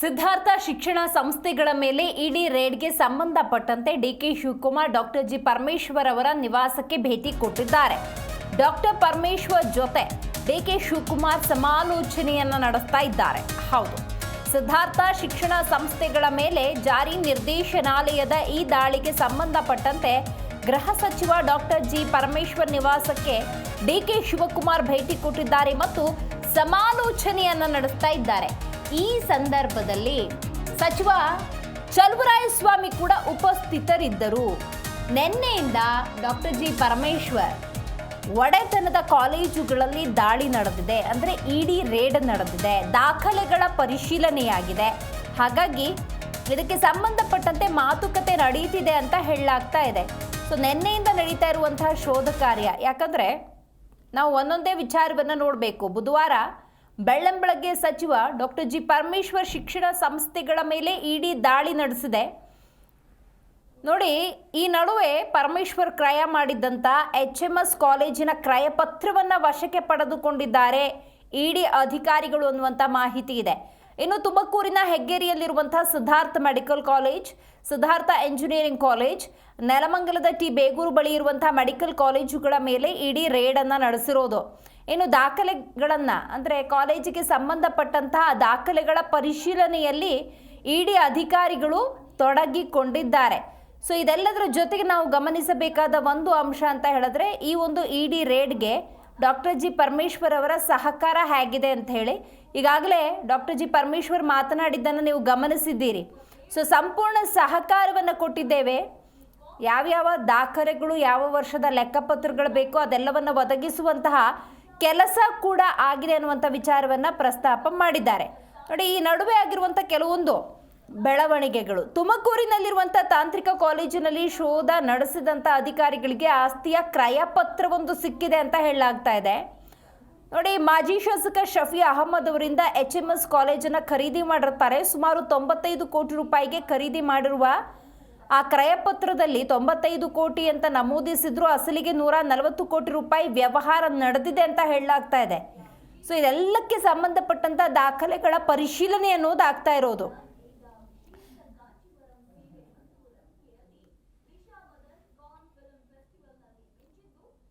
ಸಿದ್ಧಾರ್ಥ ಶಿಕ್ಷಣ ಸಂಸ್ಥೆಗಳ ಮೇಲೆ ಇಡಿ ರೇಡ್ಗೆ ಸಂಬಂಧಪಟ್ಟಂತೆ DK Shivakumar, doctor G Parameshwar ಅವರ ನಿವಾಸಕ್ಕೆ ಭೇಟಿ ಕೊಟ್ಟಿದ್ದಾರೆ. ಡಾಕ್ಟರ್ ಪರಮೇಶ್ವರ್ ಜೊತೆ ಡಿಕೆ ಶಿವಕುಮಾರ್ ಸಮಾಲೋಚನೆಯನ್ನ ನಡೆಸ್ತಾ ಇದ್ದಾರೆ. ಹೌದು, ಸಿದ್ಧಾರ್ಥ ಶಿಕ್ಷಣ ಸಂಸ್ಥೆಗಳ ಮೇಲೆ ಜಾರಿ ನಿರ್ದೇಶನಾಲಯದ ಈ ದಾಳಿಗೆ ಸಂಬಂಧಪಟ್ಟಂತೆ ಗೃಹ ಸಚಿವ ಡಾಕ್ಟರ್ ಜಿ ಪರಮೇಶ್ವರ್ ನಿವಾಸಕ್ಕೆ ಡಿಕೆ ಶಿವಕುಮಾರ್ ಭೇಟಿ ಕೊಟ್ಟಿದ್ದಾರೆ ಮತ್ತು ಸಮಾಲೋಚನೆಯನ್ನ ನಡೆಸ್ತಾ ಇದ್ದಾರೆ. ಈ ಸಂದರ್ಭದಲ್ಲಿ ಸಚಿವ ಚಲುವರಾಯಸ್ವಾಮಿ ಕೂಡ ಉಪಸ್ಥಿತರಿದ್ದರು. ನಿನ್ನೆಯಿಂದ ಡಾಕ್ಟರ್ ಜಿ ಪರಮೇಶ್ವರ್ ಒಡೆತನದ ಕಾಲೇಜುಗಳಲ್ಲಿ ದಾಳಿ ನಡೆದಿದೆ. ಅಂದರೆ ಇಡಿ ರೇಡ್ ನಡೆದಿದೆ. ದಾಖಲೆಗಳ ಪರಿಶೀಲನೆಯಾಗಿದೆ. ಹಾಗಾಗಿ ಇದಕ್ಕೆ ಸಂಬಂಧಪಟ್ಟಂತೆ ಮಾತುಕತೆ ನಡೀತಿದೆ ಅಂತ ಹೇಳಲಾಗ್ತಾ ಇದೆ. ಸೊ ನಿನ್ನೆಯಿಂದ ನಡೀತಾ ಇರುವಂತಹ ಶೋಧ ಕಾರ್ಯ. ಯಾಕಂದರೆ ನಾವು ಒಂದೊಂದೇ ವಿಚಾರವನ್ನು ನೋಡಬೇಕು. ಬುಧವಾರ ಬೆಳ್ಳಂಬೆಳಗ್ಗೆ ಸಚಿವ ಡಾಕ್ಟರ್ ಜಿ ಪರಮೇಶ್ವರ್ ಶಿಕ್ಷಣ ಸಂಸ್ಥೆಗಳ ಮೇಲೆ ಇಡಿ ದಾಳಿ ನಡೆಸಿದೆ. ನೋಡಿ, ಈ ನಡುವೆ ಪರಮೇಶ್ವರ್ ಕ್ರಯ ಮಾಡಿದ್ದಂಥ ಎಚ್ ಎಂ ಎಸ್ ಕಾಲೇಜಿನ ಕ್ರಯ ಪತ್ರವನ್ನು ವಶಕ್ಕೆ ಪಡೆದುಕೊಂಡಿದ್ದಾರೆ ಇಡಿ ಅಧಿಕಾರಿಗಳು ಅನ್ನುವಂಥ ಮಾಹಿತಿ ಇದೆ. ಇನ್ನು ತುಮಕೂರಿನ ಹೆಗ್ಗೇರಿಯಲ್ಲಿರುವಂತಹ Siddhartha medical college, Siddhartha engineering college, ನೆಲಮಂಗಲದ T Begur ಬಳಿ ಇರುವಂತಹ ಮೆಡಿಕಲ್ ಕಾಲೇಜುಗಳ ಮೇಲೆ ಇಡಿ ರೇಡನ್ನು ನಡೆಸಿರೋದು. ಇನ್ನು ದಾಖಲೆಗಳನ್ನು, ಅಂದರೆ ಕಾಲೇಜಿಗೆ ಸಂಬಂಧಪಟ್ಟಂತಹ ದಾಖಲೆಗಳ ಪರಿಶೀಲನೆಯಲ್ಲಿ ಇಡಿ ಅಧಿಕಾರಿಗಳು ತೊಡಗಿಕೊಂಡಿದ್ದಾರೆ. ಸೊ ಇದೆಲ್ಲದರ ಜೊತೆಗೆ ನಾವು ಗಮನಿಸಬೇಕಾದ ಒಂದು ಅಂಶ ಅಂತ ಹೇಳಿದ್ರೆ, ಈ ಒಂದು ಇ ಡಿ ರೇಡ್ಗೆ ಡಾಕ್ಟರ್ ಜಿ ಪರಮೇಶ್ವರ್ ಅವರ ಸಹಕಾರ ಹೇಗಿದೆ ಅಂತ ಹೇಳಿ. ಈಗಾಗಲೇ ಡಾಕ್ಟರ್ ಜಿ ಪರಮೇಶ್ವರ್ ಮಾತನಾಡಿದ್ದನ್ನು ನೀವು ಗಮನಿಸಿದ್ದೀರಿ. ಸೊ ಸಂಪೂರ್ಣ ಸಹಕಾರವನ್ನು ಕೊಟ್ಟಿದ್ದೇವೆ. ಯಾವ್ಯಾವ ದಾಖಲೆಗಳು, ಯಾವ ವರ್ಷದ ಲೆಕ್ಕಪತ್ರಗಳು ಬೇಕೋ ಅದೆಲ್ಲವನ್ನು ಒದಗಿಸುವಂತಹ ಕೆಲಸ ಕೂಡ ಆಗಿದೆ ಅನ್ನುವಂಥ ವಿಚಾರವನ್ನು ಪ್ರಸ್ತಾಪ ಮಾಡಿದ್ದಾರೆ. ನೋಡಿ, ಈ ನಡುವೆ ಆಗಿರುವಂಥ ಕೆಲವೊಂದು ಬೆಳವಣಿಗೆಗಳು. ತುಮಕೂರಿನಲ್ಲಿರುವಂಥ ತಾಂತ್ರಿಕ ಕಾಲೇಜಿನಲ್ಲಿ ಶೋಧ ನಡೆಸಿದಂಥ ಅಧಿಕಾರಿಗಳಿಗೆ ಆಸ್ತಿಯ ಕ್ರಯ ಪತ್ರವೊಂದು ಸಿಕ್ಕಿದೆ ಅಂತ ಹೇಳಲಾಗ್ತಾ ಇದೆ. ನೋಡಿ, ಮಾಜಿ ಶಾಸಕ ಶಫಿ ಅಹಮದ್ ಅವರಿಂದ ಎಚ್ ಎಂ ಎಸ್ ಕಾಲೇಜನ್ನು ಖರೀದಿ ಮಾಡಿರ್ತಾರೆ. ಸುಮಾರು ತೊಂಬತ್ತೈದು ಕೋಟಿ ರೂಪಾಯಿಗೆ ಖರೀದಿ ಮಾಡಿರುವ ಆ ಕ್ರಯಪತ್ರದಲ್ಲಿ ತೊಂಬತ್ತೈದು ಕೋಟಿ ಅಂತ ನಮೂದಿಸಿದ್ರು ಅಸಲಿಗೆ ನೂರ ನಲವತ್ತು ಕೋಟಿ ರೂಪಾಯಿ ವ್ಯವಹಾರ ನಡೆದಿದೆ ಅಂತ ಹೇಳಲಾಗ್ತಾ ಇದೆ. ಸೊ ಇದೆಲ್ಲಕ್ಕೆ ಸಂಬಂಧಪಟ್ಟಂಥ ದಾಖಲೆಗಳ ಪರಿಶೀಲನೆ ಅನ್ನೋದು ಆಗ್ತಾ ಇರೋದು.